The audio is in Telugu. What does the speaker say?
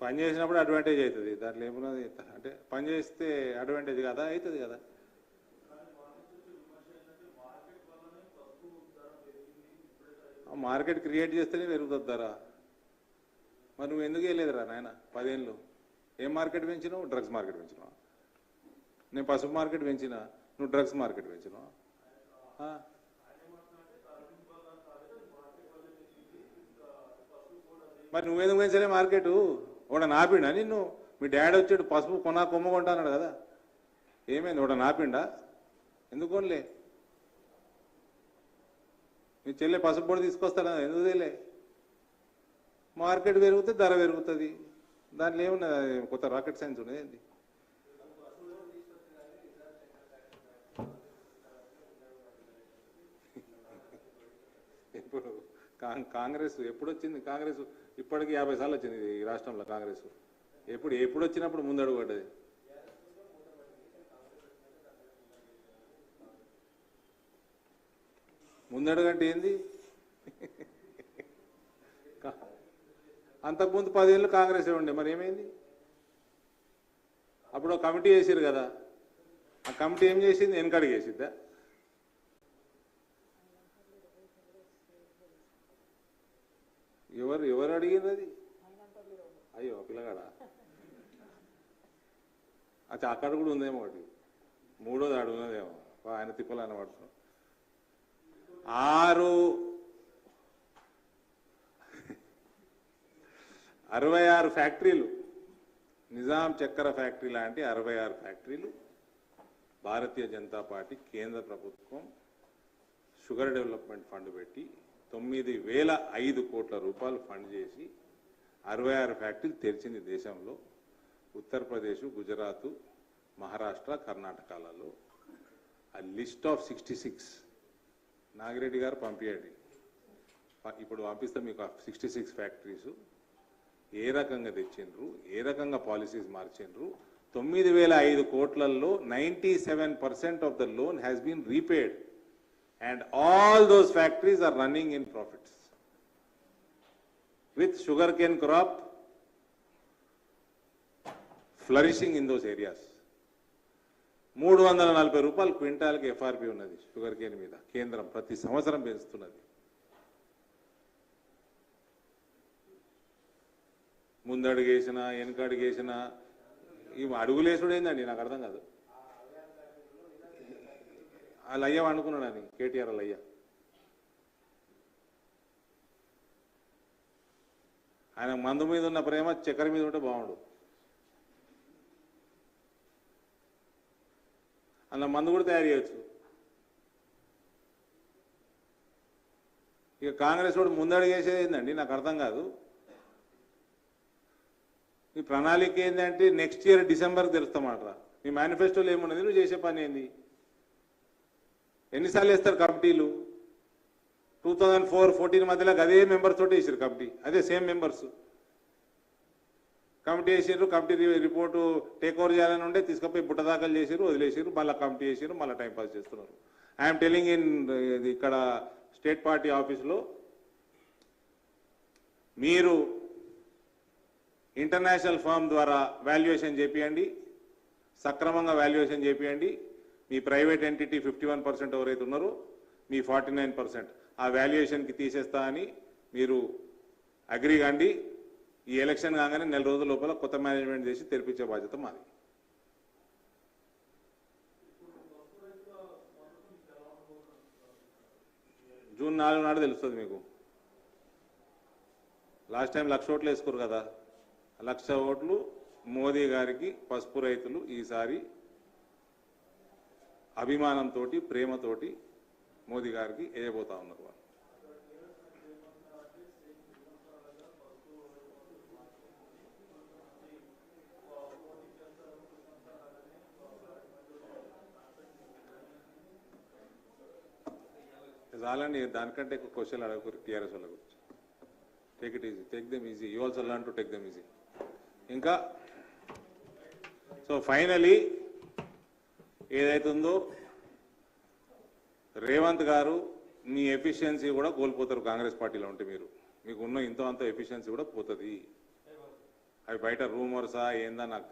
పని చేసినప్పుడు అడ్వాంటేజ్ అవుతుంది. దాంట్లో ఏమున్నది? అంటే పని చేస్తే అడ్వాంటేజ్ కదా? అవుతుంది కదా? మార్కెట్ క్రియేట్ చేస్తేనే పెరుగుతుంది ధర. మరి నువ్వు ఎందుకు వేయలేదురా నాయన? పదేళ్ళు. ఏం మార్కెట్ పెంచినావు? డ్రగ్స్ మార్కెట్ పెంచినావు? నేను పసుపు మార్కెట్ పెంచిన? నువ్వు డ్రగ్స్ మార్కెట్ పెంచినావు? మరి నువ్వేందుకు పెంచలే మార్కెట్ ఒకడ నాపిండా? నిన్ను మీ డాడీ వచ్చాడు పసుపు కొనా కొమ్మ కదా. ఏమైంది? ఒకడ నాపిండా? ఎందుకు మీ చెల్లె పసుపు పొడి తీసుకొస్తాడు? ఎందుకు తెలియలే మార్కెట్ పెరిగితే ధర పెరుగుతుంది. దాంట్లో ఏమున్నది? కొత్త రాకెట్ సైన్స్ ఉన్నది ఏంటి ఇప్పుడు కాంగ్రెస్ ఎప్పుడు వచ్చింది కాంగ్రెస్ ఇప్పటికి యాభై సార్లు వచ్చింది ఈ రాష్ట్రంలో కాంగ్రెస్. ఎప్పుడు ఎప్పుడు వచ్చినప్పుడు ముందడుగు పడ్డది? ముందడుగు అంటే ఏంది? అంతకుముందు పదేళ్ళు కాంగ్రెస్ ఉండే మరి ఏమైంది? అప్పుడు ఒక కమిటీ వేసారు కదా. ఆ కమిటీ ఏం చేసింది? వెనకడిగేసిద్దా ఎవరు ఎవరు అడిగినది? అది అయ్యో పిల్లగాడ? అయితే అక్కడ కూడా ఉందేమో ఒకటి. మూడోది ఆడు ఉన్నదేమో. ఆయన తిప్పలు ఆయన పడుతున్నాం ఆరు. అరవై ఆరు ఫ్యాక్టరీలు. నిజాం చక్కెర ఫ్యాక్టరీ లాంటి అరవై ఆరు ఫ్యాక్టరీలు. భారతీయ జనతా పార్టీ కేంద్ర ప్రభుత్వం షుగర్ డెవలప్మెంట్ ఫండ్ పెట్టి తొమ్మిది వేల ఐదు కోట్ల రూపాయలు ఫండ్ చేసి అరవై ఆరు ఫ్యాక్టరీలు తెరిచింది దేశంలో. ఉత్తరప్రదేశ్ గుజరాత్ మహారాష్ట్ర కర్ణాటకలలో ఆ list of sixty six. Nagireddy garu పంపించండి ఇప్పుడు పంపిస్తే మీకు సిక్స్టీ సిక్స్ ఫ్యాక్టరీస్ ఏ రకంగా తెచ్చిండ్రు ఏ రకంగా పాలసీస్ మార్చిండ్రు. తొమ్మిది వేల ఐదు కోట్లలో ninety seven percent of the loan has been repaid. And all those factories are running in profits with sugar cane crop flourishing in those areas మూడు వందల నలభై రూపాయలు క్వింటాల్కి ఎఫ్ఆర్పి ఉన్నది షుగర్ కేన్ మీద. కేంద్రం ప్రతి సంవత్సరం పెంచుతున్నది. ముందడుగేసిన వెనకడుగేసిన ఇవి అడుగులేసుడు ఏందండి నాకు అర్థం కాదు. ఆ లయ్య అనుకున్నాను అని కేటీఆర్ లయ్య. ఆయన మందు మీద ఉన్న ప్రేమ చక్కెర మీద ఉంటే బాగుండు. అన్న మందు కూడా తయారు చేయొచ్చు. ఇక కాంగ్రెస్ వాడు ముందడిగేసేదిందండి నాకు అర్థం కాదు. మీ ప్రణాళిక ఏంటంటే నెక్స్ట్ ఇయర్ డిసెంబర్ తెలుస్తామాట మీ మేనిఫెస్టోలో ఏమున్నది? నువ్వు చేసే పని ఏంది? ఎన్నిసార్లు వేస్తారు కమిటీలు? టూ థౌజండ్ ఫోర్ ఫోర్టీన్ మధ్యలో అదే మెంబర్స్ తోటి వేసారు కమిటీ. అదే సేమ్ మెంబర్స్ కమిటీ వేసారు కమిటీ రిపోర్టు టేక్ ఓవర్ చేయాలని ఉంటే తీసుకుపోయి బుట్టదాఖలు చేసారు వదిలేసారు మళ్ళీ కమిటీ చేసారు మళ్ళీ టైం పాస్ చేస్తున్నారు. ఐఎమ్ టెలింగ్ ఇన్ ఇక్కడ స్టేట్ పార్టీ ఆఫీస్లో మీరు ఇంటర్నేషనల్ ఫామ్ ద్వారా వాల్యుయేషన్ చేపియండి సక్రమంగా వాల్యుయేషన్ చేపియండి మీ private entity fifty one percent ఎవరైతే ఉన్నారో మీ ఫార్టీ నైన్ పర్సెంట్. ఆ వాల్యుయేషన్కి తీసేస్తా అని మీరు అగ్రి కండి. ఈ ఎలక్షన్ కాగానే నెల రోజుల లోపల కొత్త మేనేజ్మెంట్ చేసి తెరిపించే బాధ్యత మాది. జూన్ నాలుగు నాడు తెలుస్తుంది మీకు. లాస్ట్ టైం లక్ష ఓట్లు వేసుకోరు కదా. లక్ష ఓట్లు మోదీ గారికి పసుపు రైతులు ఈసారి అభిమానంతో ప్రేమతోటి మోదీ గారికి వేయబోతా ఉన్నారు వాళ్ళు. చాలండి దానికంటే ఎక్కువ క్వశ్చన్ అడగకూరు టీఆర్ఎస్ వాళ్ళ గురించి. Take it easy take them easy you also learn to take them easy ఇంకా సో ఫైనలీ ఏదైతుందో రేవంత్ గారు మీ ఎఫిషియన్సీ కూడా కోల్పోతారు కాంగ్రెస్ పార్టీలో ఉంటే మీరు. మీకు ఉన్న ఇంతో అంత ఎఫిషియన్సీ కూడా పోతుంది. అవి బయట రూమర్సా ఏందా నాకు